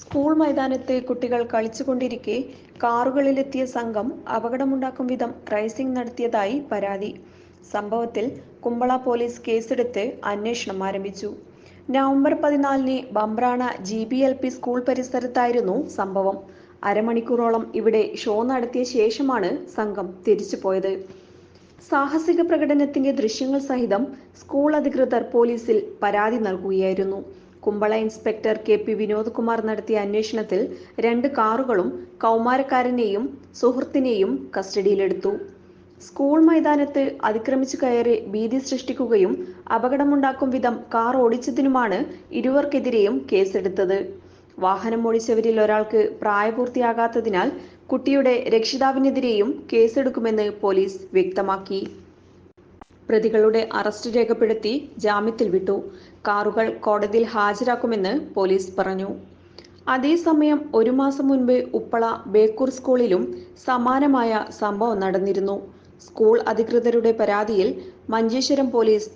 School മൈതാനത്ത് കുട്ടികൾ കളിച്ചുകൊണ്ടിരിക്കെ കാറുകളിലെത്തിയ സംഘം അപകടമുണ്ടാക്കും വിധം റൈസിംഗ് നടത്തിയതായി പരാതി. സംഭവത്തിൽ കുമ്പള പോലീസ് കേസെടുത്ത് അന്വേഷണം ആരംഭിച്ചു. നവംബർ പതിനാലിന് Bambrana G B L P school പരിസരത്തായിരുന്നു സംഭവം. അരമണിക്കൂറോളം ഇവിടെ ഷോ നടത്തിയ ശേഷമാണ് സംഘം തിരിച്ചുപോയത് സാഹസിക പ്രകടനത്തിന്റെ ദൃശ്യങ്ങൾ സഹിതം സ്കൂൾ അധികൃതർ പോലീസിൽ പരാതി നൽകുകയായിരുന്നു. Kumbala inspector K P Vinod Kumar നടത്തിയ അന്വേഷണത്തിൽ രണ്ട് കാറുകളും കൗമാരക്കാരനെയും സുഹൃത്തിനെയും കസ്റ്റഡിയിലെടുത്തു. സ്കൂൾ മൈതാനത്ത് അതിക്രമിച്ചു കയറി ഭീതി സൃഷ്ടിക്കുകയും അപകടമുണ്ടാക്കും വിധം കാർ ഓടിച്ചതിനുമാണ് ഇരുവർക്കെതിരെയും കേസെടുത്തത്. വാഹനം ഓടിച്ചവരിൽ ഒരാൾക്ക് പ്രായപൂർത്തിയാകാത്തതിനാൽ കുട്ടിയുടെ രക്ഷിതാവിനെതിരെയും കേസെടുക്കുമെന്ന് പോലീസ് വ്യക്തമാക്കി. പ്രതികളുടെ അറസ്റ്റ് രേഖപ്പെടുത്തി ജാമ്യത്തിൽ വിട്ടു. കാറുകൾ കോടതിയിൽ ഹാജരാക്കുമെന്ന് പോലീസ് പറഞ്ഞു. അതേസമയം ഒരു മാസം മുൻപ് ഉപ്പള ബേക്കൂർ സ്കൂളിലും സമാനമായ സംഭവം നടന്നിരുന്നു. സ്കൂൾ അധികൃതരുടെ പരാതിയിൽ മഞ്ചേശ്വരം പോലീസ്